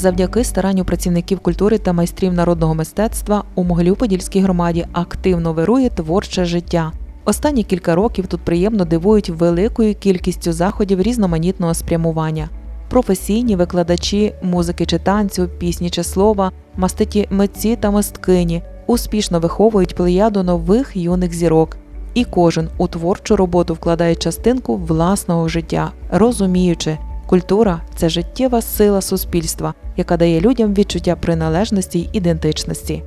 Завдяки старанню працівників культури та майстрів народного мистецтва у Могилів-Подільській громаді активно вирує творче життя. Останні кілька років тут приємно дивують великою кількістю заходів різноманітного спрямування. Професійні викладачі музики чи танцю, пісні чи слова, маститі митці та мисткині успішно виховують плеяду нових юних зірок. І кожен у творчу роботу вкладає частинку власного життя, розуміючи, культура це життєва сила суспільства, яка дає людям відчуття приналежності й ідентичності.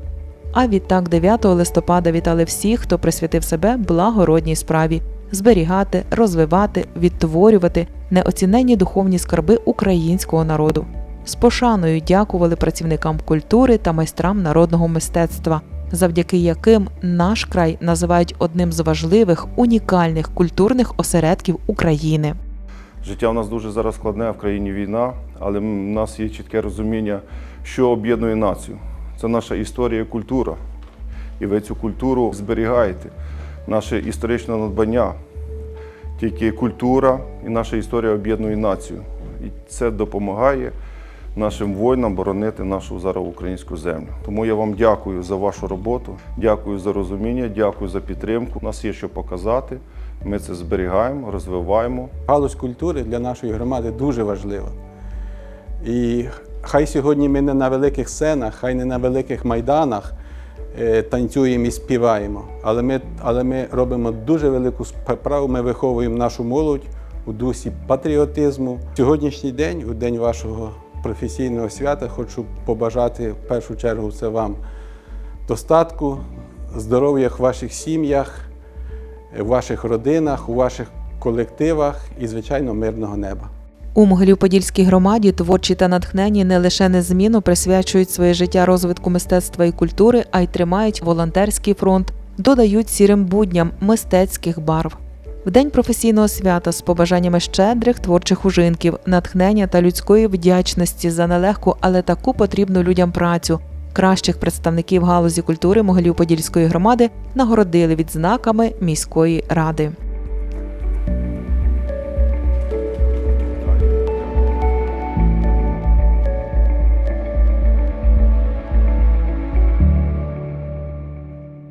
А відтак 9 листопада вітали всіх, хто присвятив себе благородній справі зберігати, розвивати, відтворювати неоціненні духовні скарби українського народу. З пошаною дякували працівникам культури та майстрам народного мистецтва, завдяки яким наш край називають одним з важливих унікальних культурних осередків України. Життя в нас дуже зараз складне, в країні війна, але в нас є чітке розуміння, що об'єднує націю. Це наша історія і культура. І ви цю культуру зберігаєте, наше історичне надбання. Тільки культура і наша історія об'єднує націю. І це допомагає нашим воїнам боронити нашу зараз українську землю. Тому я вам дякую за вашу роботу, дякую за розуміння, дякую за підтримку. У нас є що показати. Ми це зберігаємо, розвиваємо. Галузь культури для нашої громади дуже важлива. І хай сьогодні ми не на великих сценах, хай не на великих майданах е, танцюємо і співаємо, але ми, але ми робимо дуже велику справу, ми виховуємо нашу молодь у дусі патріотизму. Сьогоднішній день, у день вашого професійного свята, хочу побажати в першу чергу це вам достатку, здоров'я в ваших сім'ях, в ваших родинах, у ваших колективах і, звичайно, мирного неба. У Могилів-Подільській громаді творчі та натхнені не лише незмінно присвячують своє життя розвитку мистецтва і культури, а й тримають волонтерський фронт, додають сірим будням мистецьких барв. В день професійного свята з побажаннями щедрих творчих ужинків, натхнення та людської вдячності за нелегку, але таку потрібну людям працю. Кращих представників галузі культури Могилів-Подільської громади нагородили відзнаками міської ради.